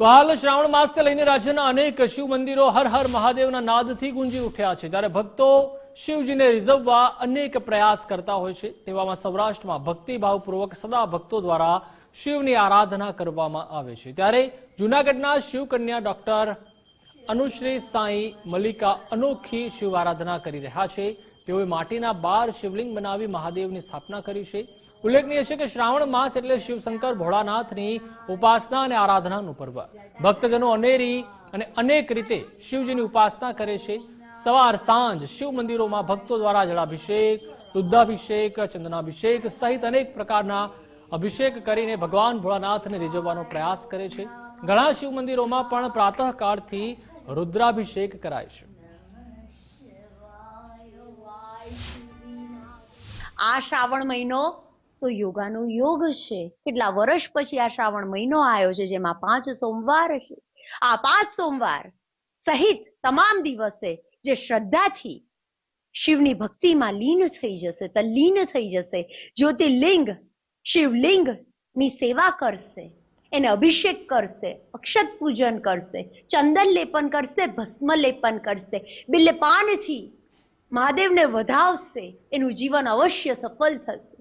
તો હાલ શ્રાવણ માસને લઈને રાજ્યના અનેક શિવ મંદિરો હર હર મહાદેવના નાદથી ગુંજી ઉઠ્યા છે. ત્યારે ભક્તો શિવજીને રીઝવવા અનેક પ્રયાસ કરતા હોય છે, તેવામાં સૌરાષ્ટ્રમાં ભક્તિભાવપૂર્વક સદા ભક્તો દ્વારા શિવની આરાધના કરવામાં આવે છે. ત્યારે જૂનાગઢના શિવકન્યા ડોક્ટર અનુશ્રી સાંઈ મલ્લિકા અનોખી શિવ આરાધના કરી રહ્યા છે. તેઓએ માટીના બાર શિવલિંગ બનાવી મહાદેવની સ્થાપના કરી છે. ઉલ્લેખનીય છે કે શ્રાવણ માસ એટલે શિવશંકર ભોળાનાથની ઉપાસના અને આરાધનાનું પર્વ. ભક્તજનો અનેરી અને અનેક રીતે શિવજીની ઉપાસના કરે છે. સવાર સાંજ શિવ મંદિરોમાં ભક્તો દ્વારા જળાભિષેક, દુગ્ધાભિષેક, ચંદનાભિષેક સહિત અનેક પ્રકારના અભિષેક કરીને ભગવાન ભોળાનાથને રીઝવવાનો પ્રયાસ કરે છે. ઘણા શિવ મંદિરોમાં પણ પ્રાતઃકાળથી રુદ્રાભિષેક કરાય છે. આ શ્રાવણ મહિનો તો યોગાનો યોગ છે. કેટલા વર્ષ પછી આ શ્રાવણ મહિનો આવ્યો છે, જેમાં પાંચ સોમવાર છે. આ પાંચ સોમવાર સહિત તમામ દિવસે જે શ્રદ્ધાથી શિવની ભક્તિમાં લીન થઈ જશે તલ્લીન થઈ જશે. જ્યોતિર્લિંગ શિવલિંગની સેવા કરશે, એને અભિષેક કરશે, અક્ષત પૂજન કરશે, ચંદન લેપન કરશે, ભસ્મ લેપન કરશે. બિલ્લે પાનથી મહાદેવને વધાવશે, એનું જીવન અવશ્ય સફળ થશે.